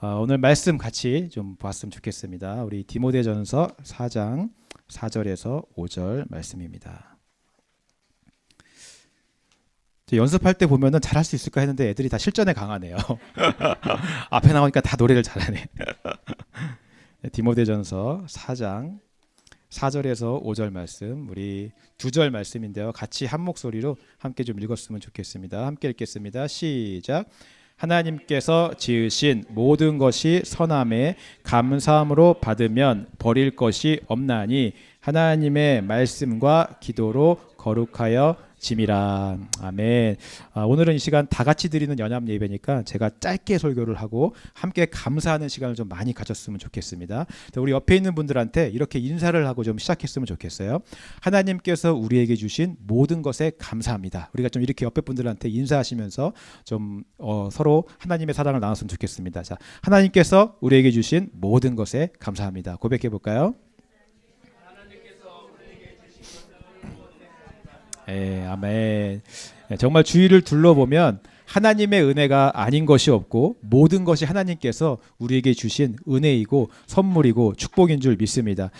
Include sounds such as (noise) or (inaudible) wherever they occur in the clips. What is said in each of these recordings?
어, 오늘 말씀 같이 좀 봤으면 좋겠습니다. 우리 디모데전서 4장 4절에서 5절 말씀입니다. 저 연습할 때 보면은 잘할 수 있을까 했는데 애들이 다 실전에 강하네요. (laughs) 앞에 나오니까 다 노래를 잘하네. 네, (laughs) 디모데전서 4장 4절에서 5절 말씀 우리 두 절 말씀인데요. 같이 한 목소리로 함께 좀 읽었으면 좋겠습니다. 함께 읽겠습니다. 시작. 하나님께서 지으신 모든 것이 선함에 감사함으로 받으면 버릴 것이 없나니 하나님의 말씀과 기도로 거룩하여 짐이라 아멘. 아, 오늘은 이 시간 다 같이 드리는 연합 예배니까 제가 짧게 설교를 하고 함께 감사하는 시간을 좀 많이 가졌으면 좋겠습니다. 자, 우리 옆에 있는 분들한테 이렇게 인사를 하고 좀 시작했으면 좋겠어요. 하나님께서 우리에게 주신 모든 것에 감사합니다. 우리가 좀 이렇게 옆에 분들한테 인사하시면서 좀 어, 서로 하나님의 사랑을 나눴으면 좋겠습니다. 자, 하나님께서 우리에게 주신 모든 것에 감사합니다. 고백해 볼까요? 예, 아멘. 예, 정말 주위를 둘러보면 하나님의 은혜가 아닌 것이 없고 모든 것이 하나님께서 우리에게 주신 은혜이고 선물이고 축복인 줄 믿습니다.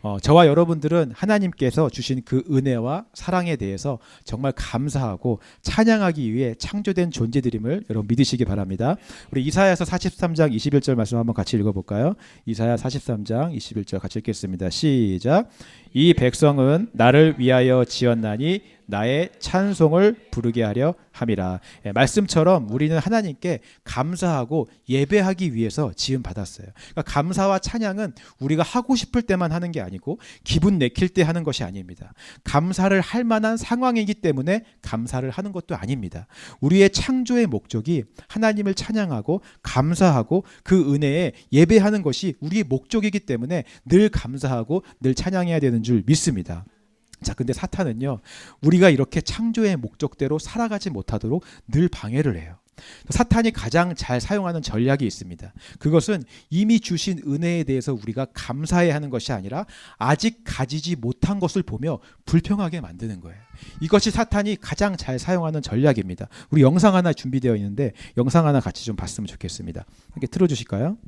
어, 저와 여러분들은 하나님께서 주신 그 은혜와 사랑에 대해서 정말 감사하고 찬양하기 위해 창조된 존재들임을 여러분 믿으시기 바랍니다. 우리 이사야서 43장 21절 말씀 한번 같이 읽어볼까요? 이사야 43장 21절 같이 읽겠습니다. 시작. 이 백성은 나를 위하여 지었나니 나의 찬송을 부르게 하려 함이라. 예, 말씀처럼 우리는 하나님께 감사하고 예배하기 위해서 지음 받았어요. 그러니까 감사와 찬양은 우리가 하고 싶을 때만 하는 게 아니고 기분 내킬 때 하는 것이 아닙니다. 감사를 할 만한 상황이기 때문에 감사를 하는 것도 아닙니다. 우리의 창조의 목적이 하나님을 찬양하고 감사하고 그 은혜에 예배하는 것이 우리의 목적이기 때문에 늘 감사하고 늘 찬양해야 되는 줄 믿습니다. 자, 근데 사탄은요, 우리가 이렇게 창조의 목적대로 살아가지 못하도록 늘 방해를 해요. 사탄이 가장 잘 사용하는 전략이 있습니다. 그것은 이미 주신 은혜에 대해서 우리가 감사해야 하는 것이 아니라 아직 가지지 못한 것을 보며 불평하게 만드는 거예요. 이것이 사탄이 가장 잘 사용하는 전략입니다. 우리 영상 하나 준비되어 있는데 영상 하나 같이 좀 봤으면 좋겠습니다. 함께 틀어주실까요?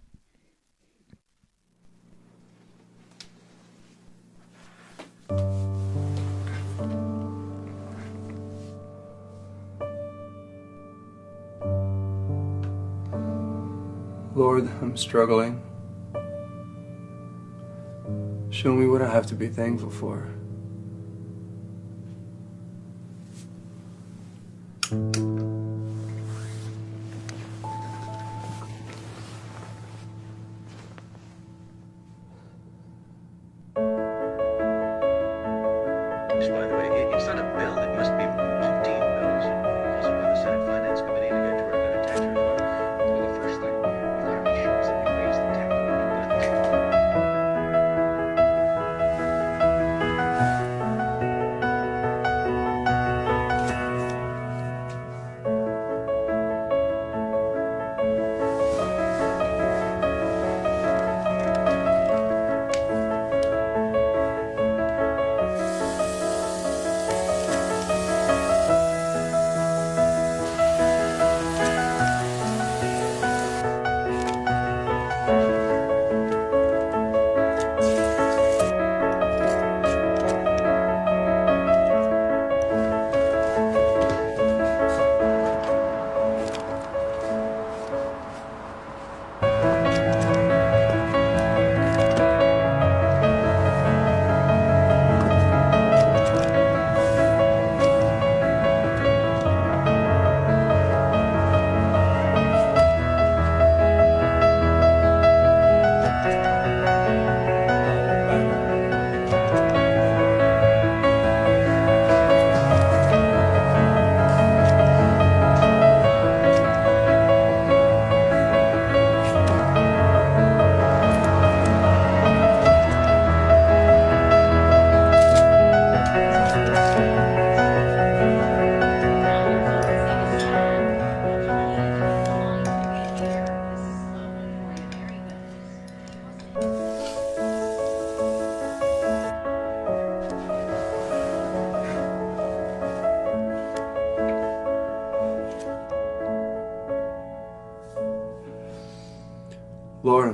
Lord, I'm struggling. Show me what I have to be thankful for.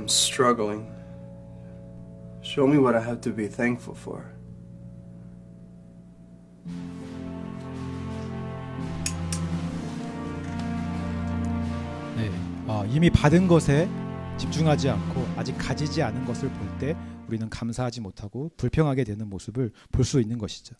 I'm struggling. Show me what I have to be thankful for. 네. 어, 이미 받은 것에 집중하지 않고 아직 가지지 않은 것을 볼 때 우리는 감사하지 못하고 불평하게 되는 모습을 볼 수 있는 것이죠.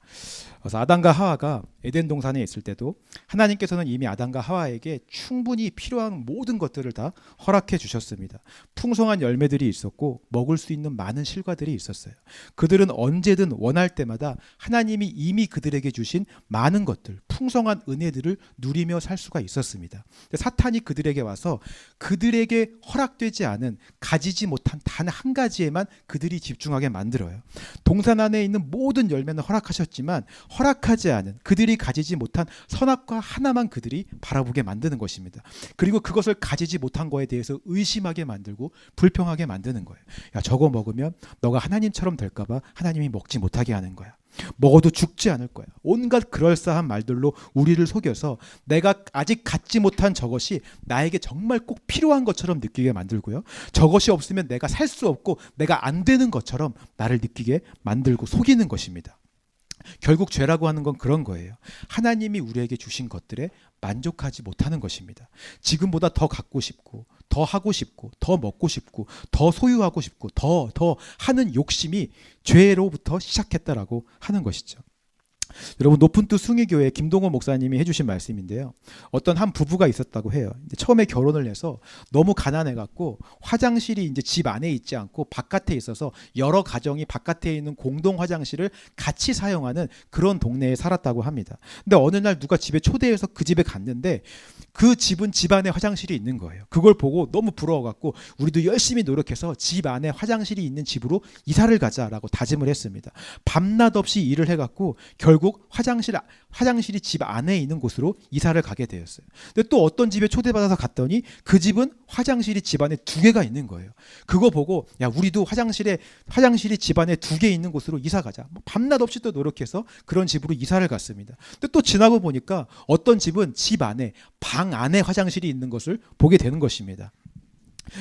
그래서 아담과 하와가 에덴 동산에 있을 때도 하나님께서는 이미 아담과 하와에게 충분히 필요한 모든 것들을 다 허락해 주셨습니다. 풍성한 열매들이 있었고 먹을 수 있는 많은 실과들이 있었어요. 그들은 언제든 원할 때마다 하나님이 이미 그들에게 주신 많은 것들, 풍성한 은혜들을 누리며 살 수가 있었습니다. 사탄이 그들에게 와서 그들에게 허락되지 않은 가지지 못한 단 한 가지에만 그들이 집중하게 만들어요. 동산 안에 있는 모든 열매는 허락하셨지만 허락하지 않은 그들이 가지지 못한 선악과 하나만 그들이 바라보게 만드는 것입니다. 그리고 그것을 가지지 못한 거에 대해서 의심하게 만들고 불평하게 만드는 거예요. 야 저거 먹으면 너가 하나님처럼 될까봐 하나님이 먹지 못하게 하는 거야. 먹어도 죽지 않을 거야. 온갖 그럴싸한 말들로 우리를 속여서 내가 아직 갖지 못한 저것이 나에게 정말 꼭 필요한 것처럼 느끼게 만들고요. 저것이 없으면 내가 살 수 없고 내가 안 되는 것처럼 나를 느끼게 만들고 속이는 것입니다. 결국 죄라고 하는 건 그런 거예요. 하나님이 우리에게 주신 것들에 만족하지 못하는 것입니다. 지금보다 더 갖고 싶고, 더 하고 싶고, 더 먹고 싶고, 더 소유하고 싶고, 더, 더 하는 욕심이 죄로부터 시작했다라고 하는 것이죠. 여러분 높은 뜻 숭의교회 김동호 목사님이 해주신 말씀인데요. 어떤 한 부부가 있었다고 해요. 처음에 결혼을 해서 너무 가난해 갖고 화장실이 이제 집 안에 있지 않고 바깥에 있어서 여러 가정이 바깥에 있는 공동 화장실을 같이 사용하는 그런 동네에 살았다고 합니다. 근데 어느 날 누가 집에 초대해서 그 집에 갔는데 그 집은 집 안에 화장실이 있는 거예요. 그걸 보고 너무 부러워 갖고 우리도 열심히 노력해서 집 안에 화장실이 있는 집으로 이사를 가자라고 다짐을 했습니다. 밤낮 없이 일을 해 갖고 결국 화장실 화장실이 집 안에 있는 곳으로 이사를 가게 되었어요. 근데 또 어떤 집에 초대받아서 갔더니 그 집은 화장실이 집 안에 두 개가 있는 거예요. 그거 보고 야 우리도 화장실에 화장실이 집 안에 두 개 있는 곳으로 이사 가자. 뭐 밤낮 없이 또 노력해서 그런 집으로 이사를 갔습니다. 근데 또 지나고 보니까 어떤 집은 집 안에 방 안에 화장실이 있는 것을 보게 되는 것입니다.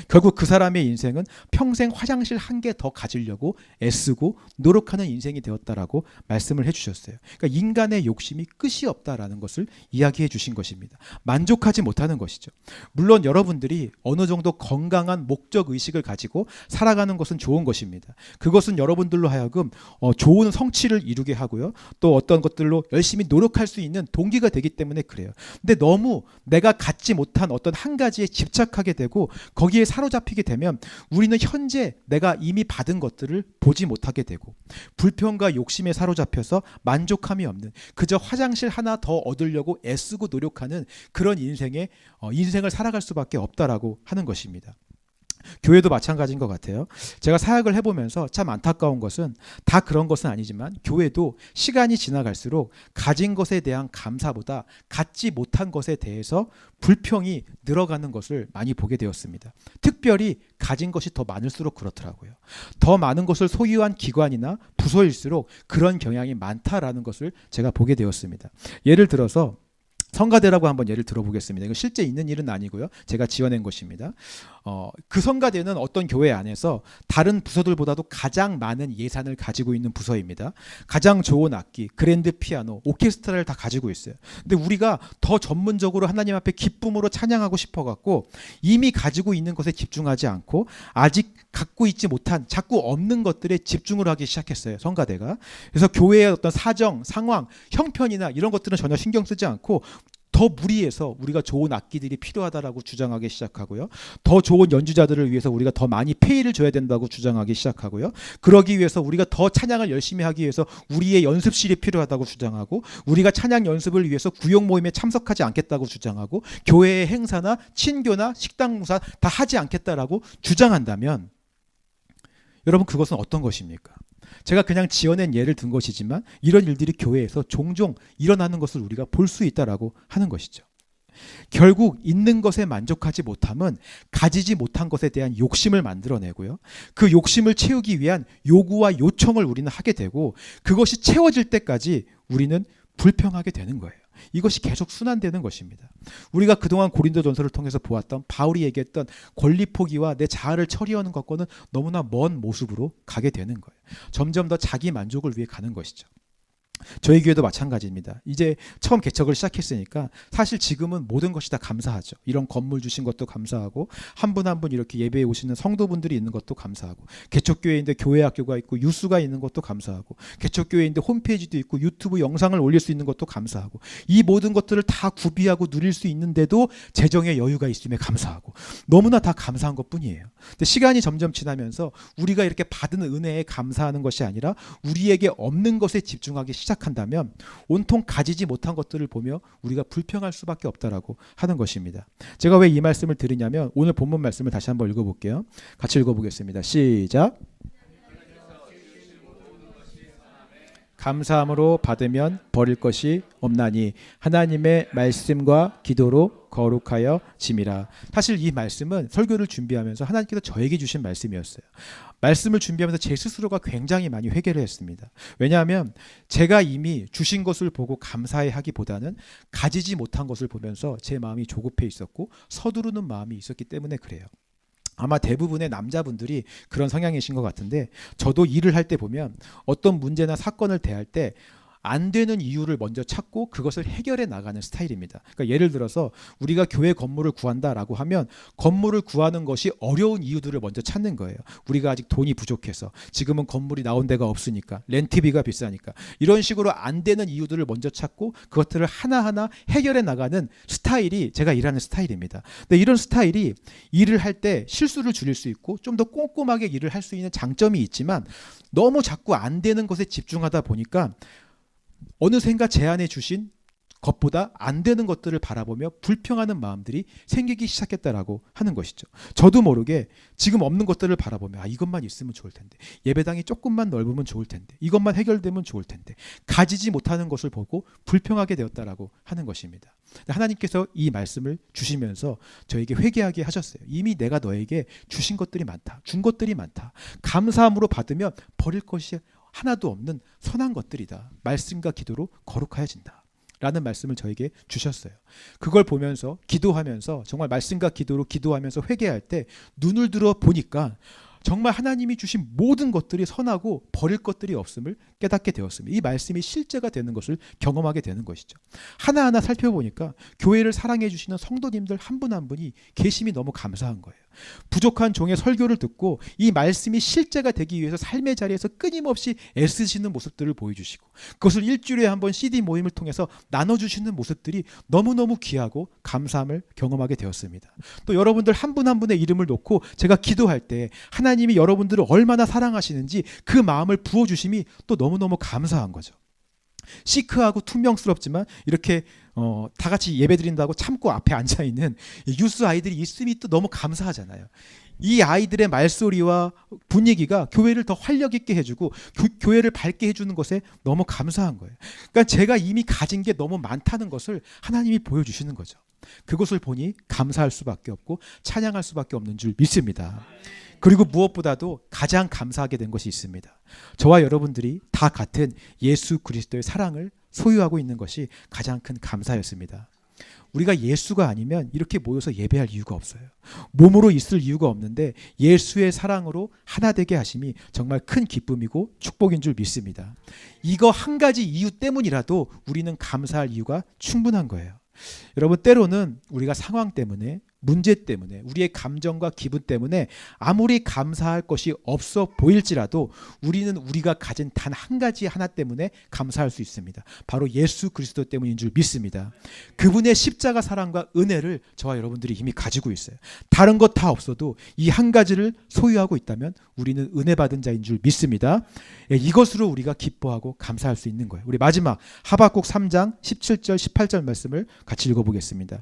결국 그 사람의 인생은 평생 화장실 한 개 더 가지려고 애쓰고 노력하는 인생이 되었다라고 말씀을 해주셨어요. 그러니까 인간의 욕심이 끝이 없다라는 것을 이야기해 주신 것입니다. 만족하지 못하는 것이죠. 물론 여러분들이 어느 정도 건강한 목적 의식을 가지고 살아가는 것은 좋은 것입니다. 그것은 여러분들로 하여금 어, 좋은 성취를 이루게 하고요. 또 어떤 것들로 열심히 노력할 수 있는 동기가 되기 때문에 그래요. 근데 너무 내가 갖지 못한 어떤 한 가지에 집착하게 되고 거기 에 사로잡히게 되면 우리는 현재 내가 이미 받은 것들을 보지 못하게 되고 불평과 욕심에 사로잡혀서 만족함이 없는 그저 화장실 하나 더 얻으려고 애쓰고 노력하는 그런 인생의 어, 인생을 살아갈 수밖에 없다라고 하는 것입니다. 교회도 마찬가지인 것 같아요. 제가 사역을 해보면서 참 안타까운 것은 다 그런 것은 아니지만 교회도 시간이 지나갈수록 가진 것에 대한 감사보다 갖지 못한 것에 대해서 불평이 늘어가는 것을 많이 보게 되었습니다. 특별히 가진 것이 더 많을수록 그렇더라고요. 더 많은 것을 소유한 기관이나 부서일수록 그런 경향이 많다라는 것을 제가 보게 되었습니다. 예를 들어서 성가대라고 한번 예를 들어보겠습니다. 이거 실제 있는 일은 아니고요. 제가 지어낸 것입니다. 어, 그 성가대는 어떤 교회 안에서 다른 부서들보다도 가장 많은 예산을 가지고 있는 부서입니다. 가장 좋은 악기, 그랜드 피아노, 오케스트라를 다 가지고 있어요. 근데 우리가 더 전문적으로 하나님 앞에 기쁨으로 찬양하고 싶어 갖고 이미 가지고 있는 것에 집중하지 않고 아직 갖고 있지 못한 자꾸 없는 것들에 집중을 하기 시작했어요. 성가대가. 그래서 교회의 어떤 사정, 상황, 형편이나 이런 것들은 전혀 신경 쓰지 않고 더 무리해서 우리가 좋은 악기들이 필요하다라고 주장하기 시작하고요. 더 좋은 연주자들을 위해서 우리가 더 많이 페이를 줘야 된다고 주장하기 시작하고요. 그러기 위해서 우리가 더 찬양을 열심히 하기 위해서 우리의 연습실이 필요하다고 주장하고 우리가 찬양 연습을 위해서 구역 모임에 참석하지 않겠다고 주장하고 교회의 행사나 친교나 식당 무사 다 하지 않겠다라고 주장한다면 여러분 그것은 어떤 것입니까? 제가 그냥 지어낸 예를 든 것이지만 이런 일들이 교회에서 종종 일어나는 것을 우리가 볼 수 있다라고 하는 것이죠. 결국 있는 것에 만족하지 못함은 가지지 못한 것에 대한 욕심을 만들어내고요. 그 욕심을 채우기 위한 요구와 요청을 우리는 하게 되고 그것이 채워질 때까지 우리는 불평하게 되는 거예요. 이것이 계속 순환되는 것입니다. 우리가 그동안 고린도전서를 통해서 보았던 바울이 얘기했던 권리 포기와 내 자아를 처리하는 것과는 너무나 먼 모습으로 가게 되는 거예요. 점점 더 자기 만족을 위해 가는 것이죠. 저희 교회도 마찬가지입니다. 이제 처음 개척을 시작했으니까 사실 지금은 모든 것이 다 감사하죠. 이런 건물 주신 것도 감사하고 한분 한 분 이렇게 예배에 오시는 성도분들이 있는 것도 감사하고 개척교회인데 교회 학교가 있고 유수가 있는 것도 감사하고 개척교회인데 홈페이지도 있고 유튜브 영상을 올릴 수 있는 것도 감사하고 이 모든 것들을 다 구비하고 누릴 수 있는데도 재정의 여유가 있음에 감사하고 너무나 다 감사한 것뿐이에요. 근데 시간이 점점 지나면서 우리가 이렇게 받은 은혜에 감사하는 것이 아니라 우리에게 없는 것에 집중하기 시작한다면 온통 가지지 못한 것들을 보며 우리가 불평할 수밖에 없다라고 하는 것입니다. 제가 왜 이 말씀을 드리냐면 오늘 본문 말씀을 다시 한번 읽어볼게요. 같이 읽어보겠습니다. 시작. 감사함으로 받으면 버릴 것이 없나니 하나님의 말씀과 기도로 거룩하여 짐이라. 사실 이 말씀은 설교를 준비하면서 하나님께서 저에게 주신 말씀이었어요. 말씀을 준비하면서 제 스스로가 굉장히 많이 회개를 했습니다. 왜냐하면 제가 이미 주신 것을 보고 감사해 하기보다는 가지지 못한 것을 보면서 제 마음이 조급해 있었고 서두르는 마음이 있었기 때문에 그래요. 아마 대부분의 남자분들이 그런 성향이신 것 같은데 저도 일을 할 때 보면 어떤 문제나 사건을 대할 때 안 되는 이유를 먼저 찾고 그것을 해결해 나가는 스타일입니다. 그러니까 예를 들어서 우리가 교회 건물을 구한다라고 하면 건물을 구하는 것이 어려운 이유들을 먼저 찾는 거예요. 우리가 아직 돈이 부족해서 지금은 건물이 나온 데가 없으니까 렌트비가 비싸니까 이런 식으로 안 되는 이유들을 먼저 찾고 그것들을 하나하나 해결해 나가는 스타일이 제가 일하는 스타일입니다. 근데 이런 스타일이 일을 할 때 실수를 줄일 수 있고 좀 더 꼼꼼하게 일을 할 수 있는 장점이 있지만 너무 자꾸 안 되는 것에 집중하다 보니까 어느샌가 제안해 주신 것보다 안 되는 것들을 바라보며 불평하는 마음들이 생기기 시작했다라고 하는 것이죠. 저도 모르게 지금 없는 것들을 바라보며 아 이것만 있으면 좋을 텐데 예배당이 조금만 넓으면 좋을 텐데 이것만 해결되면 좋을 텐데 가지지 못하는 것을 보고 불평하게 되었다라고 하는 것입니다. 하나님께서 이 말씀을 주시면서 저에게 회개하게 하셨어요. 이미 내가 너에게 주신 것들이 많다. 준 것들이 많다. 감사함으로 받으면 버릴 것이 하나도 없는 선한 것들이다. 말씀과 기도로 거룩하여진다. 라는 말씀을 저에게 주셨어요. 그걸 보면서 기도하면서 정말 말씀과 기도로 기도하면서 회개할 때 눈을 들어 보니까 정말 하나님이 주신 모든 것들이 선하고 버릴 것들이 없음을 깨닫게 되었습니다. 이 말씀이 실제가 되는 것을 경험하게 되는 것이죠. 하나하나 살펴보니까 교회를 사랑해 주시는 성도님들 한 분한 분이 계심이 너무 감사한 거예요. 부족한 종의 설교를 듣고 이 말씀이 실제가 되기 위해서 삶의 자리에서 끊임없이 애쓰시는 모습들을 보여주시고 그것을 일주일에 한 번 CD 모임을 통해서 나눠주시는 모습들이 너무너무 귀하고 감사함을 경험하게 되었습니다. 또 여러분들 한 분한 분의 이름을 놓고 제가 기도할 때 하나님이 여러분들을 얼마나 사랑하시는지 그 마음을 부어주심이 또 너무너무 감사한 거죠. 시크하고 투명스럽지만 이렇게 어, 다 같이 예배 드린다고 참고 앞에 앉아 있는 유스 아이들이 있음이 또 너무 감사하잖아요. 이 아이들의 말소리와 분위기가 교회를 더 활력 있게 해주고 교, 회를 밝게 해주는 것에 너무 감사한 거예요. 그러니까 제가 이미 가진 게 너무 많다는 것을 하나님이 보여주시는 거죠. 그것을 보니 감사할 수밖에 없고 찬양할 수밖에 없는 줄 믿습니다. 그리고 무엇보다도 가장 감사하게 된 것이 있습니다. 저와 여러분들이 다 같은 예수 그리스도의 사랑을 소유하고 있는 것이 가장 큰 감사였습니다. 우리가 예수가 아니면 이렇게 모여서 예배할 이유가 없어요. 몸으로 있을 이유가 없는데 예수의 사랑으로 하나 되게 하심이 정말 큰 기쁨이고 축복인 줄 믿습니다. 이거 한 가지 이유 때문이라도 우리는 감사할 이유가 충분한 거예요. 여러분 때로는 우리가 상황 때문에 문제 때문에 우리의 감정과 기분 때문에 아무리 감사할 것이 없어 보일지라도 우리는 우리가 가진 단 한 가지 하나 때문에 감사할 수 있습니다. 바로 예수 그리스도 때문인 줄 믿습니다. 그분의 십자가 사랑과 은혜를 저와 여러분들이 이미 가지고 있어요. 다른 것 다 없어도 이 한 가지를 소유하고 있다면 우리는 은혜 받은 자인 줄 믿습니다. 예, 이것으로 우리가 기뻐하고 감사할 수 있는 거예요. 우리 마지막 하박국 3장 17절 18절 말씀을 같이 읽어보겠습니다.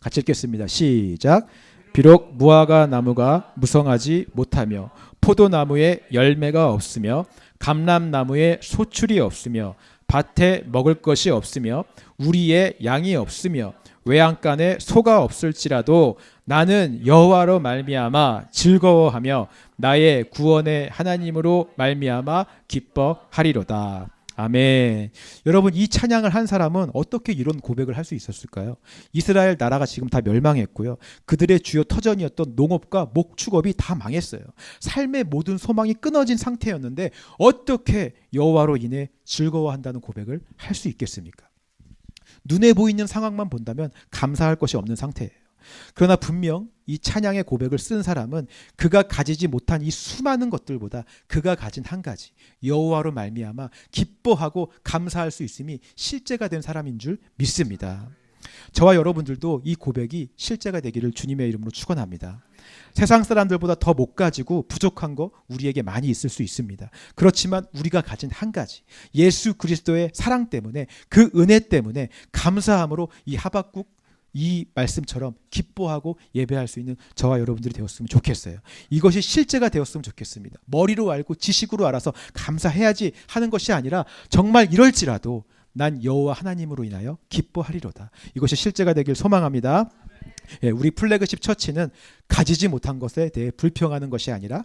같이 읽겠습니다. 시작. 비록 무화과 나무가 무성하지 못하며 포도나무에 열매가 없으며 감람나무에 소출이 없으며 밭에 먹을 것이 없으며 우리의 양이 없으며 외양간에 소가 없을지라도 나는 여호와로 말미암아 즐거워하며 나의 구원의 하나님으로 말미암아 기뻐하리로다. 아멘. 여러분 이 찬양을 한 사람은 어떻게 이런 고백을 할 수 있었을까요? 이스라엘 나라가 지금 다 멸망했고요. 그들의 주요 터전이었던 농업과 목축업이 다 망했어요. 삶의 모든 소망이 끊어진 상태였는데 어떻게 여호와로 인해 즐거워한다는 고백을 할 수 있겠습니까? 눈에 보이는 상황만 본다면 감사할 것이 없는 상태예요. 그러나 분명 이 찬양의 고백을 쓴 사람은 그가 가지지 못한 이 수많은 것들보다 그가 가진 한 가지 여호와로 말미암아 기뻐하고 감사할 수 있음이 실제가 된 사람인 줄 믿습니다. 저와 여러분들도 이 고백이 실제가 되기를 주님의 이름으로 축원합니다. 세상 사람들보다 더 못 가지고 부족한 거 우리에게 많이 있을 수 있습니다. 그렇지만 우리가 가진 한 가지 예수 그리스도의 사랑 때문에 그 은혜 때문에 감사함으로 이 하박국 이 말씀처럼 기뻐하고 예배할 수 있는 저와 여러분들이 되었으면 좋겠어요. 이것이 실제가 되었으면 좋겠습니다. 머리로 알고 지식으로 알아서 감사해야지 하는 것이 아니라 정말 이럴지라도 난 여호와 하나님으로 인하여 기뻐하리로다. 이것이 실제가 되길 소망합니다. 예, 우리 플래그십 처치는 가지지 못한 것에 대해 불평하는 것이 아니라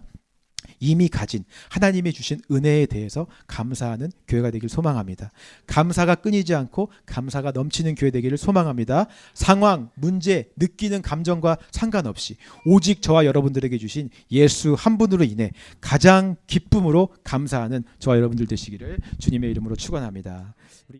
이미 가진 하나님이 주신 은혜에 대해서 감사하는 교회가 되길 소망합니다. 감사가 끊이지 않고 감사가 넘치는 교회 되기를 소망합니다. 상황, 문제, 느끼는 감정과 상관없이 오직 저와 여러분들에게 주신 예수 한 분으로 인해 가장 기쁨으로 감사하는 저와 여러분들 되시기를 주님의 이름으로 축원합니다.